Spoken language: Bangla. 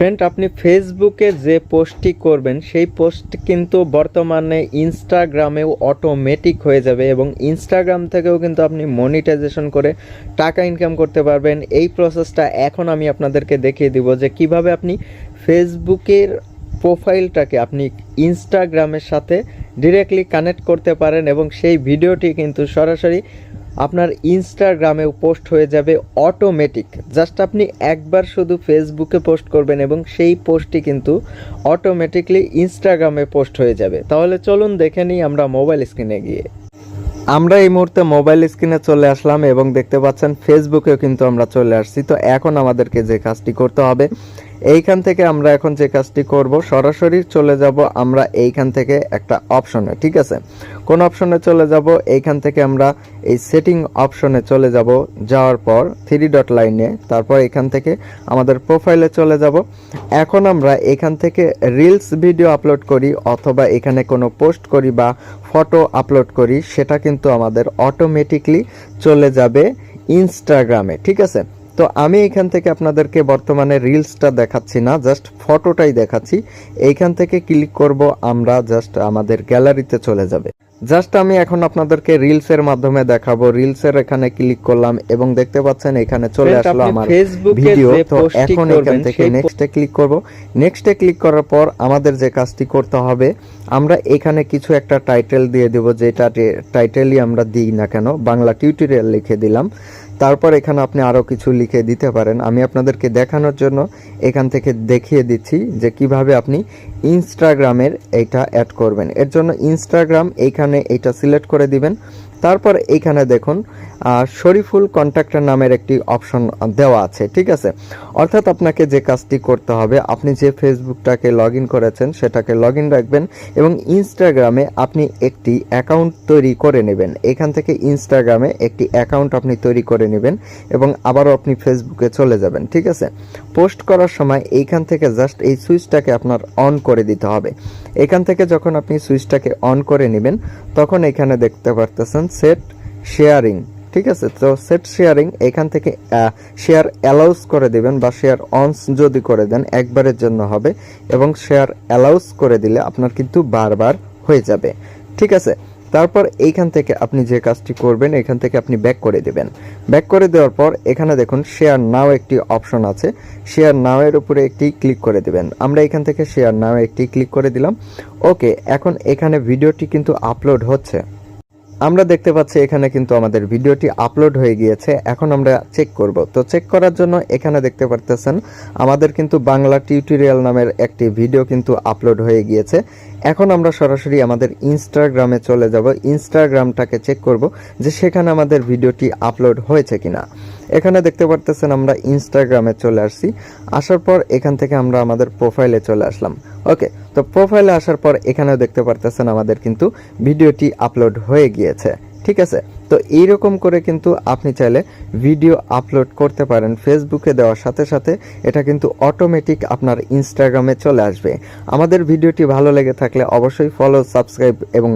ফ্রেন্ড আপনি ফেসবুকে যে পোস্টটি করবেন, সেই পোস্ট কিন্তু বর্তমানে ইনস্টাগ্রামেও অটোমেটিক হয়ে যাবে এবং ইনস্টাগ্রাম থেকেও কিন্তু আপনি মনিটাইজেশন করে টাকা ইনকাম করতে পারবেন। এই প্রসেসটা এখন আমি আপনাদেরকে দেখিয়ে দিব যে কীভাবে আপনি ফেসবুকের প্রোফাইলটাকে আপনি ইনস্টাগ্রামের সাথে ডিরেক্টলি কানেক্ট করতে পারেন এবং সেই ভিডিওটি কিন্তু সরাসরি আপনার ইনস্টাগ্রামেও পোস্ট হয়ে যাবে অটোমেটিক জাস্ট আপনি একবার শুধু ফেসবুকে পোস্ট করবেন এবং সেই পোস্টটি কিন্তু অটোমেটিকলি ইনস্টাগ্রামে পোস্ট হয়ে যাবে। তাহলে চলুন দেখে নিই আমরা মোবাইল স্ক্রিনে গিয়ে। আমরা এই মুহূর্তে মোবাইল স্ক্রিনে চলে আসলাম এবং দেখতে পাচ্ছেন ফেসবুকেও কিন্তু আমরা চলে আসছি। তো এখন আমাদেরকে যে কাজটি করতে হবে এইখান থেকে আমরা এখন যে কাজটি করব, সরাসরি চলে যাব আমরা এইখান থেকে একটা অপশনে, ঠিক আছে? কোন অপশনে চলে যাব? এইখান থেকে আমরা এই সেটিং অপশনে চলে যাব, যাওয়ার পর থ্রি ডট লাইনে তারপর এখান থেকে আমাদের প্রোফাইলে চলে যাব। এখন আমরা এখান থেকে রিলস ভিডিও আপলোড করি অথবা এখানে কোনো পোস্ট করি বা ফটো আপলোড করি, সেটা কিন্তু আমাদের অটোমেটিকলি চলে যাবে ইনস্টাগ্রামে ঠিক আছে? তো আমি এখান থেকে আপনাদেরকে বর্তমানে রিলসটা দেখাচ্ছি না জাস্ট ফটোটাই দেখাচ্ছি। এইখান থেকে ক্লিক করব আমরা জাস্ট আমাদের গ্যালারিতে চলে যাবে। জাস্ট আমি এখন আপনাদেরকে রিলসের মাধ্যমে দেখাবো। রিলসের এখানে ক্লিক করলাম এবং দেখতে পাচ্ছেন এখানে চলে আসলো আমার ফেসবুকে ভিডিও তো এখন এখান থেকে নেক্সটে ক্লিক করব। নেক্সটে ক্লিক করার পর আমাদের যে কাজটি করতে হবে আমরা এখানে কিছু একটা টাইটেল দিয়ে দেব যেটা টাইটেলই আমরা দিই না কেন বাংলা টিউটোরিয়াল লিখে দিলাম। তারপর এখানে আপনি আরও কিছু লিখে দিতে পারেন। আমি আপনাদেরকে দেখানোর জন্য এখান থেকে দেখিয়ে দিচ্ছি যে কীভাবে আপনি ইনস্টাগ্রামের এটা অ্যাড করবেন। এর জন্য ইনস্টাগ্রাম এইখানে এটা সিলেক্ট করে দিবেন। তারপর এইখানে দেখুন শরীফুল কন্ট্যাক্টর নামের একটি অপশন দেওয়া আছে, ঠিক আছে? অর্থাৎ আপনাকে যে কাজটি করতে হবে, আপনি যে ফেসবুকটাকে লগ করেছেন, সেটাকে লগ রাখবেন এবং ইনস্টাগ্রামে আপনি একটি অ্যাকাউন্ট তৈরি করে নেবেন। এখান থেকে ইনস্টাগ্রামে একটি অ্যাকাউন্ট আপনি তৈরি করে নেবেন এবং আবারও আপনি ফেসবুকে চলে যাবেন, ঠিক আছে? পোস্ট করার সময় এইখান থেকে জাস্ট এই সুইচটাকে আপনার অন করে দিতে হবে। এখান থেকে যখন আপনি সুইচটাকে অন করে নেবেন, তখন এখানে দেখতে পারতেছেন সেট শেয়ারিং, ঠিক আছে? তো সেট শেয়ারিং এখান থেকে শেয়ার অ্যালাউস করে দিবেন বা শেয়ার অনস যদি করে দেন একবারের জন্য হবে এবং শেয়ার অ্যালাউস করে দিলে আপনার কিন্তু বারবার হয়ে যাবে, ঠিক আছে? তারপর এইখান থেকে আপনি যে কাজটি করবেন, এখান থেকে আপনি ব্যাক করে দেবেন। ব্যাক করে দেওয়ার পর এখানে দেখুন, শেয়ার নাও একটি অপশন আছে। শেয়ার নাও এর উপরে একটি ক্লিক করে দিবেন। আমরা এখান থেকে শেয়ার নাও একটি ক্লিক করে দিলাম। ওকে, এখন এখানে ভিডিওটি কিন্তু আপলোড হচ্ছে। আমরা দেখতে পাচ্ছি এখানে কিন্তু আমাদের ভিডিওটি আপলোড হয়ে গিয়েছে, এখন আমরা চেক করব। তো চেক করার জন্য এখানে দেখতে পারতেছেন, আমাদের কিন্তু বাংলা টিউটোরিয়াল নামের একটি ভিডিও কিন্তু আপলোড হয়ে গিয়েছে। এখন আমরা সরাসরি আমাদের ইনস্টাগ্রামে চলে যাব ইনস্টাগ্রামটাকে চেক করব যে সেখানে আমাদের ভিডিওটি আপলোড হয়েছে কিনা। এখানে দেখতে পারতেছেন আমরা ইনস্টাগ্রামে চলে আসছি। আসার পর এখান থেকে আমরা আমাদের প্রোফাইলে চলে আসলাম। ওকে তো প্রোফাইলে আসার পর এখানেও দেখতে পারতেছেন আমাদের কিন্তু ভিডিওটি আপলোড হয়ে গিয়েছে। ঠিক আছে? তো এইরকম করে কিন্তু আপনি চাইলে ভিডিও আপলোড করতে পারেন। ফেসবুকে দেওয়ার সাথে সাথে এটা কিন্তু অটোমেটিক আপনার ইনস্টাগ্রামে চলে আসবে। আমাদের ভিডিওটি ভালো লেগে থাকলে অবশ্যই ফলো সাবস্ক্রাইব এবং